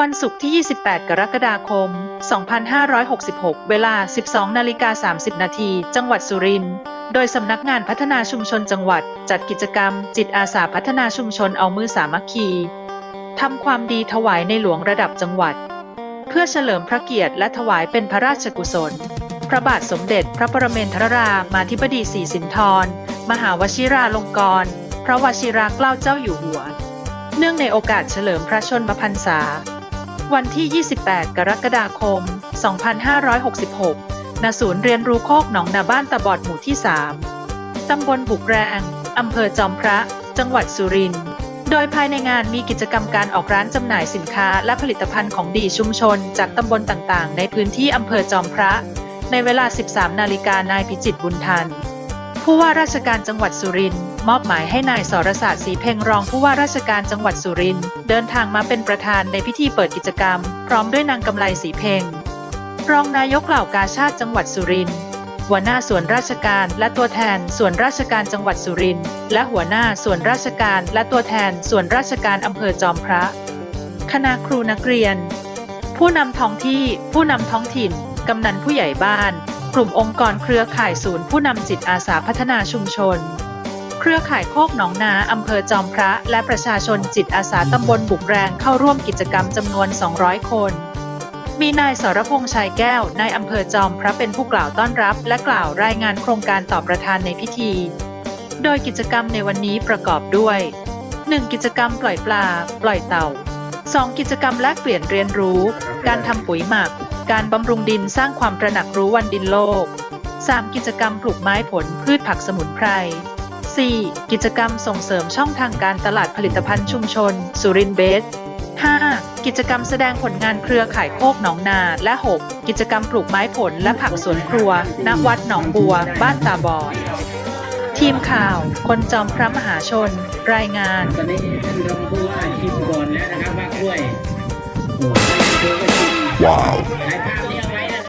วันศุกร์ที่ 28 กรกฎาคม 2566 เวลา 12 นาฬิกา 30 นาที จังหวัดสุรินทร์ โดยสำนักงานพัฒนาชุมชนจังหวัด จัดกิจกรรม จิตอาสาพัฒนาชุมชนเอามือสามัคคี ทำความดีถวายในหลวงระดับจังหวัด เพื่อเฉลิมพระเกียรติและถวายเป็นพระราชกุศล พระบาทสมเด็จพระปรเมนทรรามาธิบดีศรีสินธร มหาวชิราลงกรณ์ พระวชิราเกล้าเจ้าอยู่หัว เนื่องในโอกาสเฉลิมพระชนมพรรษา วันที่ 28 กรกฎาคม 2566 ณ ศูนย์เรียนรู้โคกหนองนาบ้านตะบอดหมู่ที่ 3 ตำบลบุกแรง อำเภอจอมพระ จังหวัดสุรินทร์ โดยภายในงานมีกิจกรรมการออกร้านจำหน่ายสินค้าและผลิตภัณฑ์ของดีชุมชน จากตำบลต่างๆ ในพื้นที่อำเภอจอมพระ ในเวลา 13 นาฬิกานายพิจิตบุญทัน ผู้ว่าราชการจังหวัดสุรินทร์มอบหมายให้นายสรศาสตร์ศรีเพ็งรองผู้ว่าราชการจังหวัดสุรินทร์เดินทางมาเป็นประธานในพิธีเปิดกิจกรรม พร้อมด้วยนางกำไลศรีเพ็งรองนายกเหล่ากาชาติจังหวัดสุรินทร์หัวหน้าส่วนราชการและตัวแทน ส่วนราชการจังหวัดสุรินทร์และหัวหน้าส่วนราชการและตัวแทน ส่วนราชการอำเภอจอมพระ คณะครูนักเรียน ผู้นำท้องที่ ผู้นำท้องถิ่น กำนันผู้ใหญ่บ้าน กลุ่มองค์กรเครือข่ายศูนย์ผู้นำจิตอาสาพัฒนาชุมชน เครือข่ายโคกหนองนาอำเภอจอมพระ และประชาชนจิตอาสาตำบลบุกแรงเข้าร่วมกิจกรรมจำนวน 200 คน มีนายสรพงษ์ชัยแก้วนายอำเภอจอมพระเป็นผู้กล่าวต้อนรับ และกล่าวรายงานโครงการต่อประธานในพิธี โดยกิจกรรมในวันนี้ประกอบด้วย 1. กิจกรรมปล่อยปลา ปล่อยเต่า 2. กิจกรรมแลกเปลี่ยนเรียนรู้ การทำปุ๋ยหมัก การบำรุงดินสร้างความตระหนักรู้วันดินโลก 3. กิจกรรมปลูกไม้ผลพืชผักสมุนไพร 4. กิจกรรมส่งเสริมช่องทางการตลาดผลิตภัณฑ์ชุมชน สุรินเบส 5. กิจกรรมแสดงผลงานเครือข่ายโคกหนองนา และ 6. กิจกรรมปลูกไม้ผลและผักสวนครัวณวัดหนองบัว บ้านตาบอด ทีมข่าว คนจอมพระมหาชน รายงาน ตอนนี้ท่านรองผู้ว่าชิมก่อนแล้วนะครับว่ากล้วยโอ้โหเธอก็ชิม Wow. ถ่ายภาพนี้